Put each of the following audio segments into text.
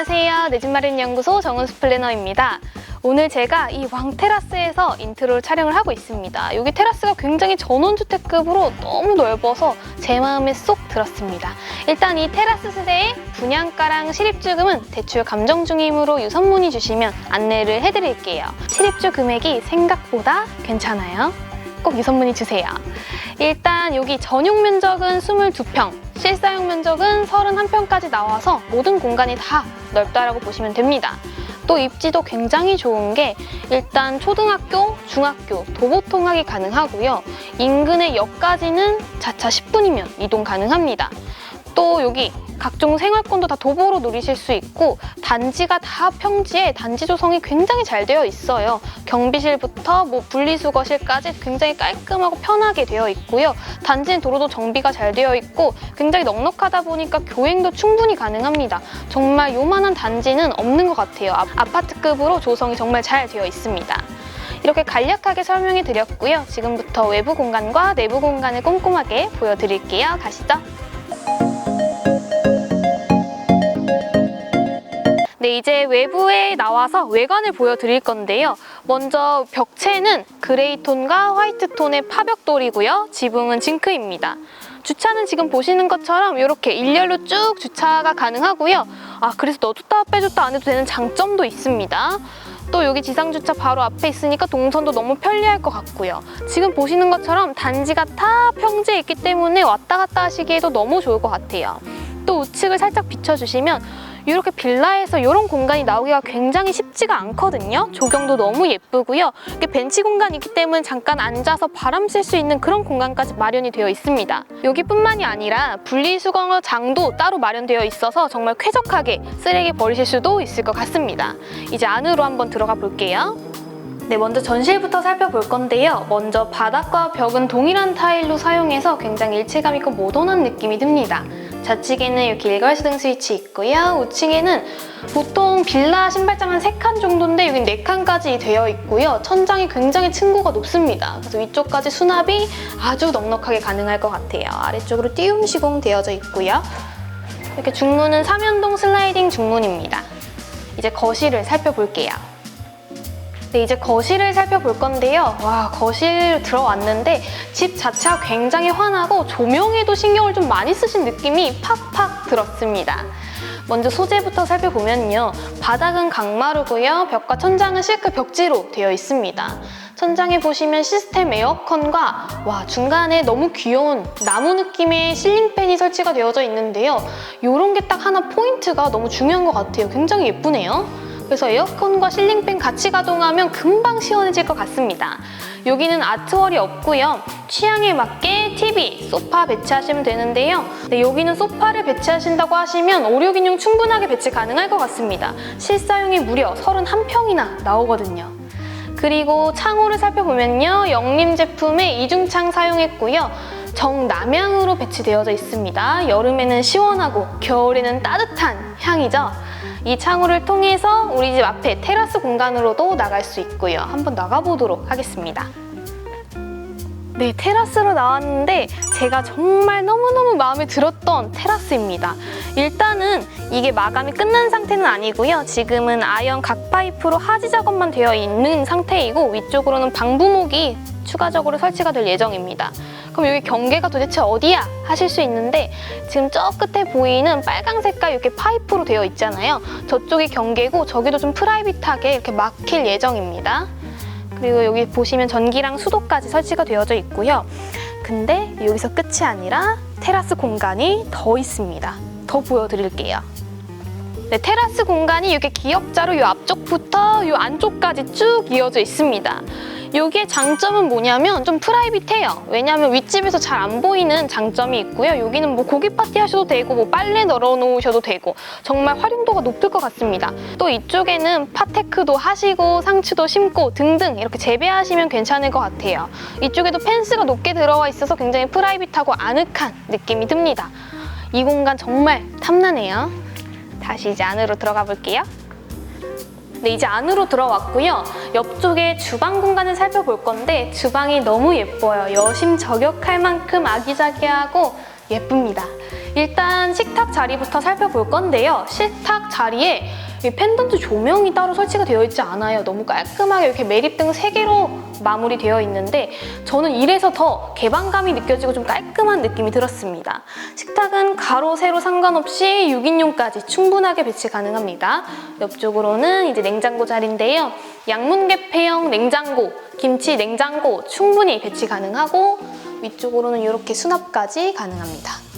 안녕하세요. 내집 마련 연구소 정은수 플래너입니다. 오늘 제가 이 왕테라스에서 인트로를 촬영을 하고 있습니다. 여기 테라스가 굉장히 전원주택급으로 너무 넓어서 제 마음에 쏙 들었습니다. 일단 이 테라스 세대의 분양가랑 실입주금은 대출 감정 중임으로 유선 문의 주시면 안내를 해드릴게요. 실입주 금액이 생각보다 괜찮아요. 꼭 유선 문의 주세요. 일단 여기 전용 면적은 22평, 실사용 면적은 31평까지 나와서 모든 공간이 다 넓다라고 보시면 됩니다. 또 입지도 굉장히 좋은 게 일단 초등학교, 중학교, 도보 통학이 가능하고요. 인근의 역까지는 자차 10분이면 이동 가능합니다. 또 여기 각종 생활권도 다 도보로 누리실 수 있고 단지가 다 평지에 단지 조성이 굉장히 잘 되어 있어요. 경비실부터 뭐 분리수거실까지 굉장히 깔끔하고 편하게 되어 있고요. 단지는 도로도 정비가 잘 되어 있고 굉장히 넉넉하다 보니까 교행도 충분히 가능합니다. 정말 요만한 단지는 없는 것 같아요. 아- 아파트급으로 조성이 정말 잘 되어 있습니다. 이렇게 간략하게 설명해 드렸고요. 지금부터 외부 공간과 내부 공간을 꼼꼼하게 보여드릴게요. 가시죠. 네, 이제 외부에 나와서 외관을 보여드릴 건데요. 먼저 벽체는 그레이 톤과 화이트 톤의 파벽돌이고요. 지붕은 징크입니다. 주차는 지금 보시는 것처럼 이렇게 일렬로 쭉 주차가 가능하고요. 아, 그래서 넣어줬다 빼줬다 안 해도 되는 장점도 있습니다. 또 여기 지상주차 바로 앞에 있으니까 동선도 너무 편리할 것 같고요. 지금 보시는 것처럼 단지가 다 평지에 있기 때문에 왔다 갔다 하시기에도 너무 좋을 것 같아요. 또 우측을 살짝 비춰주시면 이렇게 빌라에서 이런 공간이 나오기가 굉장히 쉽지가 않거든요. 조경도 너무 예쁘고요. 이렇게 벤치 공간이 있기 때문에 잠깐 앉아서 바람 쐴 수 있는 그런 공간까지 마련이 되어 있습니다. 여기뿐만이 아니라 분리수거 장도 따로 마련되어 있어서 정말 쾌적하게 쓰레기 버리실 수도 있을 것 같습니다. 이제 안으로 한번 들어가 볼게요. 네, 먼저 전실부터 살펴볼 건데요. 먼저 바닥과 벽은 동일한 타일로 사용해서 굉장히 일체감 있고 모던한 느낌이 듭니다. 좌측에는 이렇게 일괄수등 스위치 있고요. 우측에는 보통 빌라 신발장 한 3칸 정도인데 여기 4칸까지 되어 있고요. 천장이 굉장히 층고가 높습니다. 그래서 위쪽까지 수납이 아주 넉넉하게 가능할 것 같아요. 아래쪽으로 띄움 시공 되어져 있고요. 이렇게 중문은 삼연동 슬라이딩 중문입니다. 이제 거실을 살펴볼게요. 네, 이제 거실을 살펴볼 건데요. 와, 거실 들어왔는데 집 자체가 굉장히 환하고 조명에도 신경을 좀 많이 쓰신 느낌이 팍팍 들었습니다. 먼저 소재부터 살펴보면요. 바닥은 강마루고요. 벽과 천장은 실크 벽지로 되어 있습니다. 천장에 보시면 시스템 에어컨과 와 중간에 너무 귀여운 나무 느낌의 실링팬이 설치가 되어져 있는데요. 이런 게 딱 하나 포인트가 너무 중요한 것 같아요. 굉장히 예쁘네요. 그래서 에어컨과 실링팬 같이 가동하면 금방 시원해질 것 같습니다. 여기는 아트월이 없고요. 취향에 맞게 TV, 소파 배치하시면 되는데요. 네, 여기는 소파를 배치하신다고 하시면 5, 6인용 충분하게 배치 가능할 것 같습니다. 실사용이 무려 31평이나 나오거든요. 그리고 창호를 살펴보면요. 영림 제품의 이중창 사용했고요. 정남향으로 배치되어져 있습니다. 여름에는 시원하고 겨울에는 따뜻한 향이죠. 이 창호를 통해서 우리 집 앞에 테라스 공간으로도 나갈 수 있고요. 한번 나가보도록 하겠습니다. 네, 테라스로 나왔는데 제가 정말 너무너무 마음에 들었던 테라스입니다. 일단은 이게 마감이 끝난 상태는 아니고요. 지금은 아연 각 파이프로 하지 작업만 되어 있는 상태이고 위쪽으로는 방부목이 추가적으로 설치가 될 예정입니다. 그럼 여기 경계가 도대체 어디야? 하실 수 있는데 지금 저 끝에 보이는 빨강 색깔 이렇게 파이프로 되어 있잖아요. 저쪽이 경계고 저기도 좀 프라이빗하게 이렇게 막힐 예정입니다. 그리고 여기 보시면 전기랑 수도까지 설치가 되어져 있고요. 근데 여기서 끝이 아니라 테라스 공간이 더 있습니다. 더 보여드릴게요. 네, 테라스 공간이 이렇게 기역자로 이 앞쪽부터 이 안쪽까지 쭉 이어져 있습니다. 여기에 장점은 뭐냐면 좀 프라이빗해요. 왜냐하면 윗집에서 잘 안 보이는 장점이 있고요. 여기는 뭐 고기 파티 하셔도 되고 뭐 빨래 널어 놓으셔도 되고 정말 활용도가 높을 것 같습니다. 또 이쪽에는 파테크도 하시고 상추도 심고 등등 이렇게 재배하시면 괜찮을 것 같아요. 이쪽에도 펜스가 높게 들어와 있어서 굉장히 프라이빗하고 아늑한 느낌이 듭니다. 이 공간 정말 탐나네요. 다시 이제 안으로 들어가 볼게요. 네, 이제 안으로 들어왔고요. 옆쪽에 주방 공간을 살펴볼 건데 주방이 너무 예뻐요. 여심 저격할 만큼 아기자기하고 예쁩니다. 일단 식탁 자리부터 살펴볼 건데요. 식탁 자리에 이 펜던트 조명이 따로 설치가 되어 있지 않아요. 너무 깔끔하게 이렇게 매립등 3개로 마무리되어 있는데 저는 이래서 더 개방감이 느껴지고 좀 깔끔한 느낌이 들었습니다. 식탁은 가로, 세로 상관없이 6인용까지 충분하게 배치 가능합니다. 옆쪽으로는 이제 냉장고 자리인데요. 양문 개폐형 냉장고, 김치 냉장고 충분히 배치 가능하고 위쪽으로는 이렇게 수납까지 가능합니다.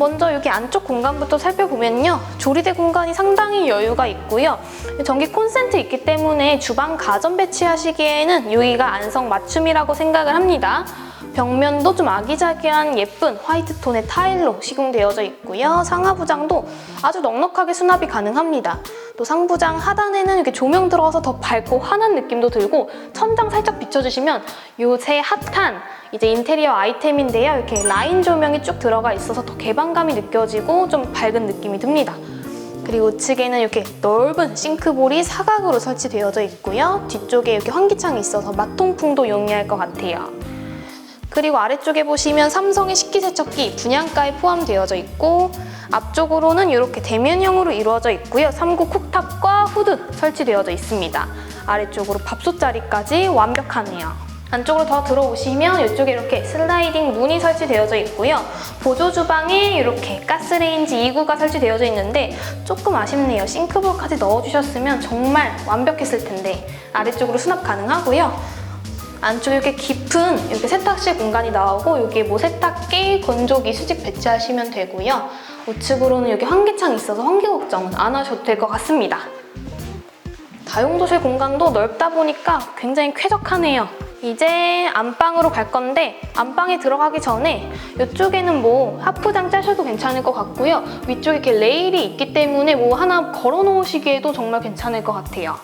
먼저 여기 안쪽 공간부터 살펴보면요. 조리대 공간이 상당히 여유가 있고요. 전기 콘센트 있기 때문에 주방 가전 배치하시기에는 여기가 안성 맞춤이라고 생각을 합니다. 벽면도 좀 아기자기한 예쁜 화이트 톤의 타일로 시공되어져 있고요. 상하부장도 아주 넉넉하게 수납이 가능합니다. 또 상부장 하단에는 이렇게 조명 들어가서 더 밝고 환한 느낌도 들고 천장 살짝 비춰주시면 요새 핫한 이제 인테리어 아이템인데요. 이렇게 라인 조명이 쭉 들어가 있어서 더 개방감이 느껴지고 좀 밝은 느낌이 듭니다. 그리고 우측에는 이렇게 넓은 싱크볼이 사각으로 설치되어져 있고요. 뒤쪽에 이렇게 환기창이 있어서 맛통풍도 용이할 것 같아요. 그리고 아래쪽에 보시면 삼성의 식기세척기 분양가에 포함되어져 있고 앞쪽으로는 이렇게 대면형으로 이루어져 있고요. 3구 쿡탑과 후드 설치되어져 있습니다. 아래쪽으로 밥솥 자리까지 완벽하네요. 안쪽으로 더 들어오시면 이쪽에 이렇게 슬라이딩 문이 설치되어져 있고요. 보조 주방에 이렇게 가스레인지 2구가 설치되어져 있는데 조금 아쉽네요. 싱크볼까지 넣어주셨으면 정말 완벽했을 텐데 아래쪽으로 수납 가능하고요. 안쪽에 이렇게 깊은 이렇게 세탁실 공간이 나오고 여기에 뭐 세탁기, 건조기, 수직 배치하시면 되고요. 우측으로는 여기 환기창이 있어서 환기 걱정은 안 하셔도 될 것 같습니다. 다용도실 공간도 넓다 보니까 굉장히 쾌적하네요. 이제 안방으로 갈 건데 안방에 들어가기 전에 이쪽에는 뭐 하프장 짜셔도 괜찮을 것 같고요. 위쪽에 이렇게 레일이 있기 때문에 뭐 하나 걸어 놓으시기에도 정말 괜찮을 것 같아요.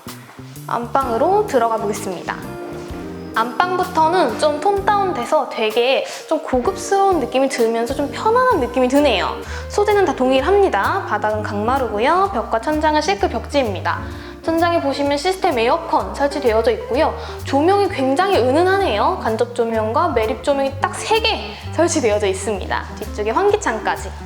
안방으로 들어가 보겠습니다. 안방부터는 좀 톤 다운돼서 되게 좀 고급스러운 느낌이 들면서 좀 편안한 느낌이 드네요. 소재는 다 동일합니다. 바닥은 강마루고요. 벽과 천장은 실크 벽지입니다. 천장에 보시면 시스템 에어컨 설치되어져 있고요. 조명이 굉장히 은은하네요. 간접 조명과 매립 조명이 딱 3개 설치되어져 있습니다. 뒤쪽에 환기창까지.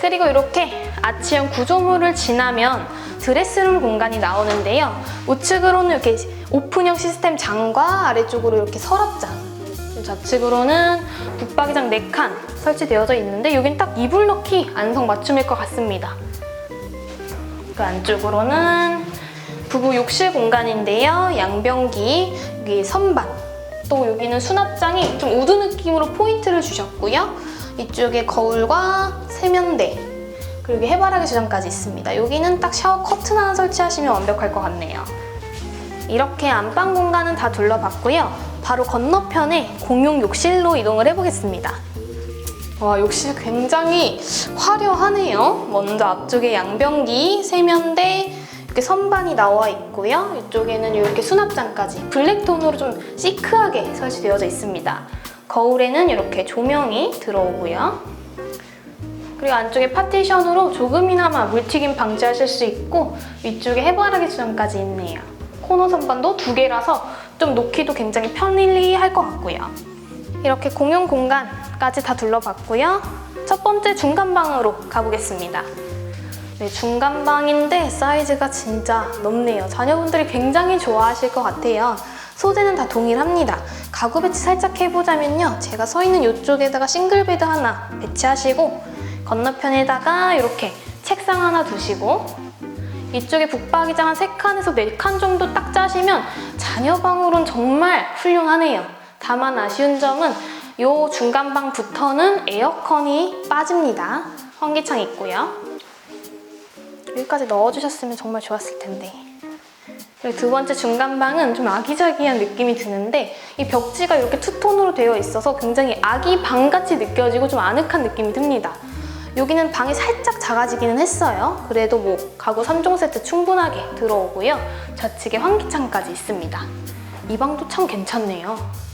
그리고 이렇게 아치형 구조물을 지나면 드레스룸 공간이 나오는데요. 우측으로는 이렇게 오픈형 시스템 장과 아래쪽으로 이렇게 서랍장, 좌측으로는 붙박이장 4칸 설치되어져 있는데 여긴 딱 이불 넣기 안성 맞춤일 것 같습니다. 그 안쪽으로는 부부 욕실 공간인데요. 양변기, 여기 선반, 또 여기는 수납장이 좀 우드 느낌으로 포인트를 주셨고요. 이쪽에 거울과 세면대, 그리고 해바라기 주장까지 있습니다. 여기는 딱 샤워 커튼 하나 설치하시면 완벽할 것 같네요. 이렇게 안방 공간은 다 둘러봤고요. 바로 건너편에 공용 욕실로 이동을 해보겠습니다. 와, 욕실 굉장히 화려하네요. 먼저 앞쪽에 양변기, 세면대, 이렇게 선반이 나와 있고요. 이쪽에는 이렇게 수납장까지 블랙 톤으로 좀 시크하게 설치되어져 있습니다. 거울에는 이렇게 조명이 들어오고요. 그리고 안쪽에 파티션으로 조금이나마 물튀김 방지하실 수 있고 위쪽에 해바라기 수정까지 있네요. 코너 선반도 두 개라서 좀 놓기도 굉장히 편리할 것 같고요. 이렇게 공용 공간까지 다 둘러봤고요. 첫 번째 중간방으로 가보겠습니다. 네, 중간방인데 사이즈가 진짜 넓네요. 자녀분들이 굉장히 좋아하실 것 같아요. 소재는 다 동일합니다. 가구 배치 살짝 해보자면요. 제가 서 있는 이쪽에다가 싱글베드 하나 배치하시고 건너편에다가 이렇게 책상 하나 두시고 이쪽에 북박이장 한 3칸에서 4칸 정도 딱 짜시면 자녀방으로는 정말 훌륭하네요. 다만 아쉬운 점은 이 중간방부터는 에어컨이 빠집니다. 환기창 있고요. 여기까지 넣어주셨으면 정말 좋았을 텐데. 두 번째 중간방은 좀 아기자기한 느낌이 드는데 이 벽지가 이렇게 투톤으로 되어 있어서 굉장히 아기 방같이 느껴지고 좀 아늑한 느낌이 듭니다. 여기는 방이 살짝 작아지기는 했어요. 그래도 뭐 가구 3종 세트 충분하게 들어오고요. 좌측에 환기창까지 있습니다. 이 방도 참 괜찮네요.